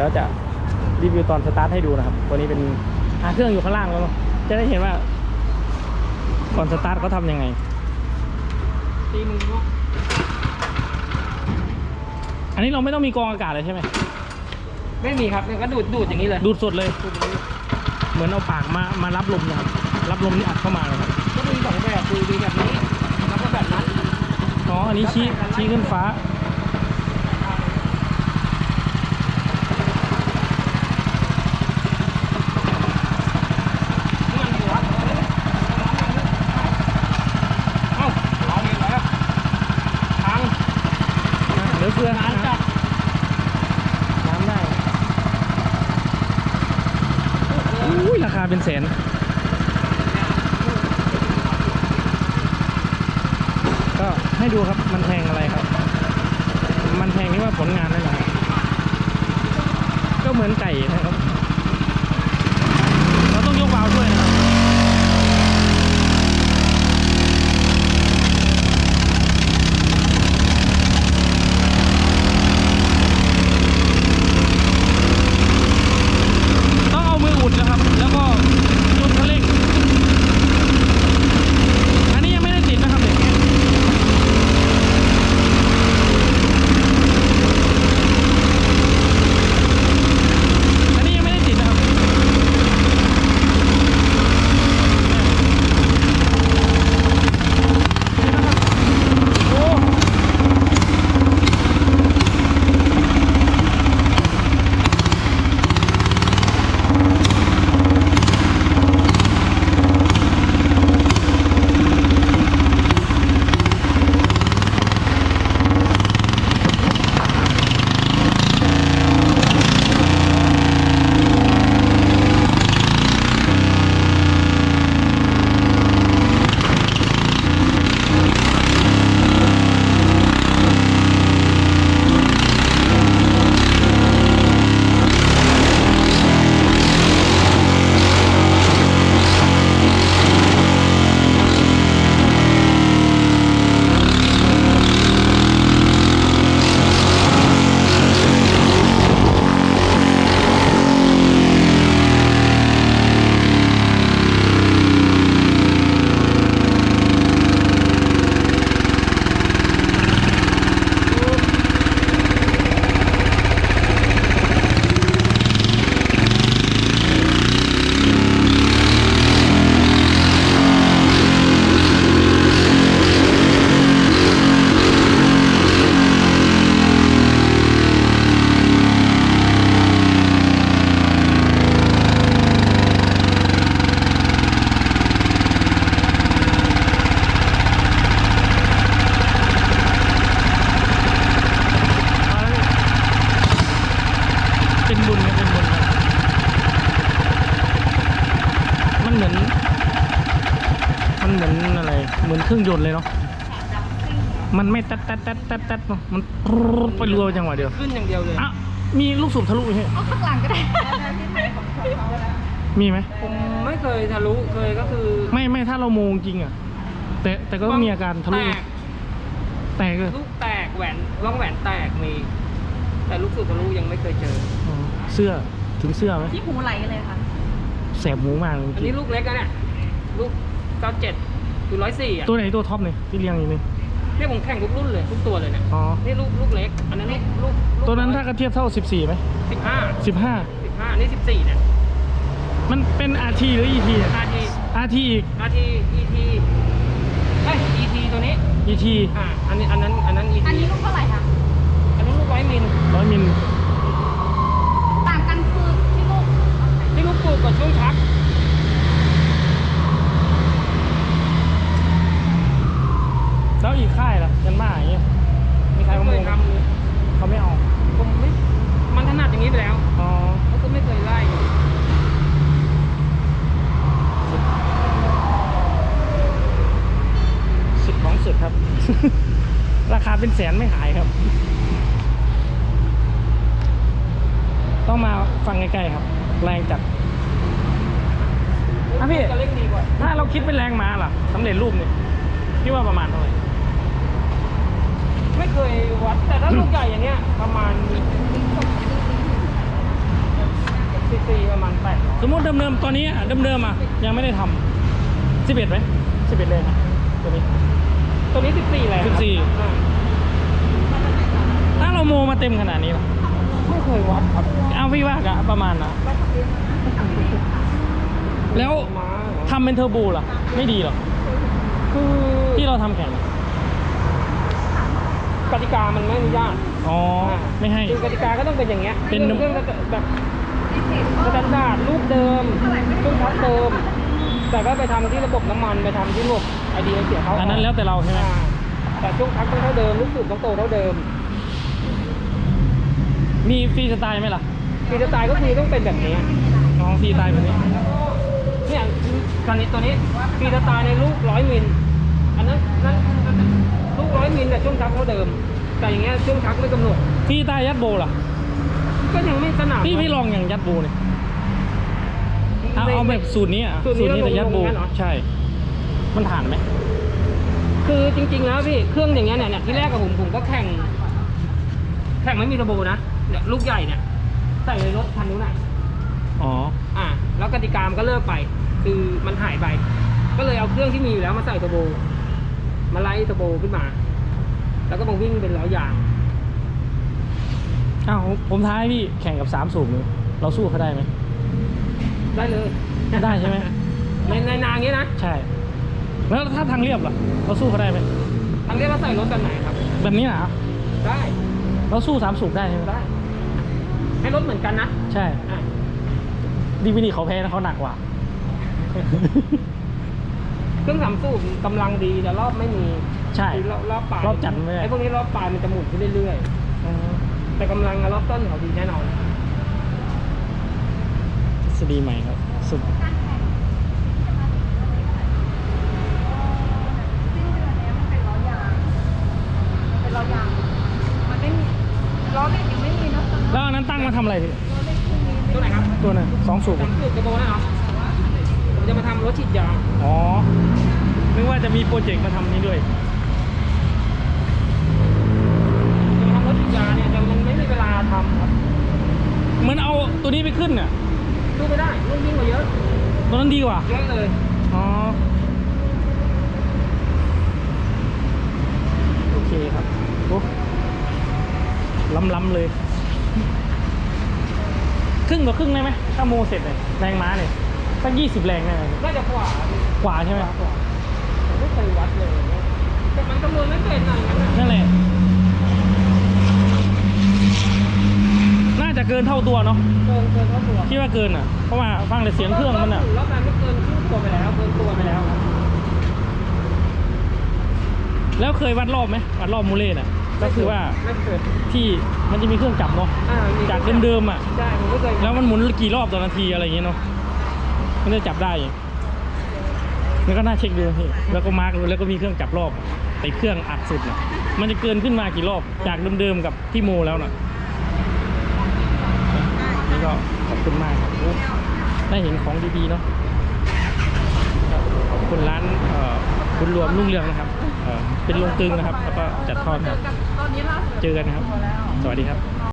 ดี๋ยวจะรีวิวตอนสตาร์ทให้ดูนะครับ ตัวนี้เป็นอาเครื่องอยู่ข้างล่างแล้วเนอะจะได้เห็นว่าก่อนสตาร์ทเขาทำยังไงตีมือเนาะอันนี้เราไม่ต้องมีกรองอากาศเลยใช่ไหมไม่มีครับเนี่ยก็ดูดดูดอย่างนี้เลยดูดสดเลย ดูดอย่างนี้เหมือนเอาปากมามารับลมนะครับ รับลมที่อัดเข้ามาเลยครับก็มีสองแบบคือมีแบบนี้แล้วก็แบบนั้นอ๋ออันนี้ชี้ชี้ขึ้นฟ้า นี่มันหัวเอ้าร้องอีกแล้วทาง เหลือเฟือ ร้านจัด น้ำได้ อุ้ยราคาเป็นแสนก็ให้ดูครับมันแพงอะไรครับ มันแพงที่ว่าผลงานนั่นแหละครับก็เหมือนไก่นะครับ เป็นบุญครับเป็นบุญครับมันเหมือน มันเหมือนอะไร เหมือนเครื่องยนต์เลยเนาะมันไม่ตัดตัดตัดตัดตัดเนาะมันปรู๊ดไปรัวจังหวะเดียวขึ้นอย่างเดียวเลยอะมีลูกสูบทะลุไหมเอาข้างหลังก็ได้มีไหมผมไม่เคยทะลุเคยก็คือ ไม่ไม่ถ้าเราโมงจริงอะ แต่แต่ก็ต้องมีอาการทะลุแตกแตกเลยลูกแตกแหวนร่องแหวนแตกมี แต่ลูกสุดทะลุยังไม่เคยเจอ อ๋อเสื้อถึงเสื้อไหมที่หูไหลเลยค่ะ แสบหูมากเลยอันนี้ลูกเล็กนะเนี่ยลูก97คือ104อะตัวไหนตัวท็อปเนี่ยที่เรียงอยู่นี่เนี่ยผมแข่งทุกรุ่นเลยทุกตัวเลยเนี่ยอ๋อนี่ลูกลูกเล็ก อันนั้นลูกลูกลูกตัวนั้นถ้าก็เทียบเท่า 14ไหมสิบห้า15 สิบห้านี่สิบสี่เนี่ยมันเป็น RT หรือ ET อะ RT RT อีก RT ET เอ้ย ET ตัวนี้ ET อ่าอันนี้อันนั้นอันนั้น ET อันนี้ลูกเท่าไหร่คะ อันนั้นลูกร้อยมิลร้อยมิลต่างกันคือที่ลูกที่ลูกปูกกับช่วงชักแล้วอีกค่ายล่ะยันมาอย่างเงี้ยมีใครไม่มาเคโมยงทำเลยเขาไม่เอาผมไม่มันถนัดอย่างนี้ไปแล้วอ๋อเขาก็ไม่เคยไล่สุดของสุดครับ ราคาเป็นแสนไม่ขายครับ ต้องมา ฟังใกล้ๆครับ แรงจัดอะพี่จะเล่นดีกว่า ถ้าเราคิดเป็นแรงม้าล่ะสำเร็จรูปเนี่ยพี่ว่าประมาณเท่าไหร่ไม่เคยวัด แต่ถ้าลูกใหญ่อย่างเงี้ย ประมาณสมมติเดิมๆตัวนี้อะเดิมๆอะยังไม่ได้ทำสิบเอ็ดไหมสิบเอ็ดเลยครับตัวนี้ ตัวนี้สิบสี่แรงครับ14อ่าถ้าเราโมมาเต็มขนาดนี้ล่ะ ไม่เคยวัดครับเอาพี่ว่ากะประมาณนะแล้วมาทำเป็นเทอร์โบล่ะไม่ดีหรอคือที่เราทำแข่งกติกามันไม่อนุญาตอ๋อไม่ให้คือกติกาก็ต้องเป็นอย่างเงี้ยเป็นเครื่องแบบสแตนดาร์ดรูปเดิมเครื่องชักเดิมแต่ก็ไปทำที่ระบบน้ำมันไปทำที่ระบบไอเดียเสียเขาอันนั้นแล้วแต่เราใช่ไหมอ่าแต่ช่วงชักต้องเท่าเดิมลูกสูบต้องโตเท่าเดิม มีฟรีสไตล์ไหมล่ะฟรีสไตล์ก็คือต้องเป็นแบบนี้น้องฟรีสไตล์แบบนี้เนี่ยคันนี้ตัวนี้ฟรีสไตล์ในลูกร้อยมิลอันนั้นนั่นลูกร้อยมิลแต่ช่วงชักเท่าเดิม แต่อย่างเงี้ยช่วงชักไม่กำหนดฟรีสไตล์ยัดโบล่ะก็ยังไม่สนามพี่พี่ลองอย่างยัดโบเนี่ยเอาเอาแบบสูตรนี้อะสูตรนี้นี้แต่ยัดโบลงๆงั้นเหรอใช่ มันผ่านไหมคือจริงๆแล้วพี่เครื่องอย่างเงี้ยเนี่ยเนี่ยที่แรกกับผมผมก็แข่ง แข่งไม่มีระโบนะ เนี่ยลูกใหญ่เนี่ยใส่ในรถคันนู้นน่ะอ๋อ อ่าแล้วกติกามนก็เลิกไป คือมันหายไป ก็เลยเอาเครื่องที่มีอยู่แล้วมาใส่เทอร์โบ มาไล่เทอร์โบขึ้นมา แล้วก็มาวิ่งเป็นล้อยาง อ้าวผมท้ายพี่แข่งกับสามสูบเลยเราสู้เขาได้ไหม ได้เลยได้ใช่ไหม ในในนางเงี้ยนะใช่ แล้วถ้าทางเรียบล่ะ เราสู้เขาได้ไหม ทางเรียกว่าใส่รถกันไหนครับ แบบนี้นะได้เราสู้สามสูบได้ใช่ไหมได้ ให้รถเหมือนกันนะใช่อะดีวินี่เขาแพ้นะเขาหนักกว่า เครื่องสามสูบกำลังดีแต่รอบไม่มีใช่ คือรอบรอบปลายรอบจัดไม่ได้ ไอ้พวกนี้รอบปลายมันจะหมุนขึ้นเรื่อยๆแต่กำลังอะรอบต้นเขาดีแน่นอน ทฤษฎีใหม่ครับ สุด สิ้นเดือนเนี้ยมันเป็นล้อยางเป็นล้อยาง มันไม่มีล้อเหล็กยังไม่มีนะตอนนั้น แล้วอันนั้นตั้งมาทำอะไรพี่ ล้อเหล็กพวกนี้ ตัวไหนครับ ตัวนั้นส องสูบสามสูบกระโบนะเหรอผมจะมาทำรถฉีดยางอ๋อนึกว่าจะมีโปรเจกต์มาทำนี้ด้วยจะมาทำรถฉีดยางเนี่ยแต่มันไม่มีเวลาทำครับเหมือนเอาตัวนี้ไปขึ้นน่ะสู้ไม่ได้รุ่นยิ่งกว่าเยอะตัวนั้นดีกว่าเยอะเลยอ๋อโอเคครับโอ้ล้ำๆเลยครึ่ งต่อครึ่งได้ไหมถ้าโมเสร็จเนี่ยแรงม้าเนี่ยสักยี่สิบแรงได้ไหมน่าจะกว่ากว่าใช่ไหมกว่าผมไม่เคยวัดเลยเนี่ยแต่มันคำนวณไม่เป็นอะไรกันนะนั่นแหละน่าจะเกินเท่าตัวเนาะเกินเกินเท่าตัวคิดว่าเกินอะเพราะว่าฟังแต่เสียงเครื่องมันอะรอบนั้นก็เกินครึ่งตัวไปแล้วเกินตัวไปแล้วครับแล้วเคยวัดรอบไหมวัดรอบมูเล่น่ะ ก็คือว่าไม่เคยที่มันจะมีเครื่องจับเนาะอ่ามีจากเดิมๆอะ ใช่ผมไม่เคยแล้วมันหมุนกี่รอบต่อนาทีอะไรอย่างเงี้ยเนาะมันจะจับได้อย่างแล้วก็น่าเช็คดูพี่แล้วก็มาร์กดูแล้วก็มีเครื่องจับรอบแต่เครื่องอัดสุดน่ะมันจะเกินขึ้นมากี่รอบจากเดิมๆกับที่โมแล้วน่ะนี่ก็ขอบคุณมากครับโอ้ได้เห็นของดีๆเนาะครับขอบคุณร้านเอ่อคุณรวมรุ่งเรืองนะครับเอ่อเป็นลงตึงนะครับ แล้วก็จัดทอดครับตอนนี้ล่าสุด เจอกันนะครับ สวัสดีครับ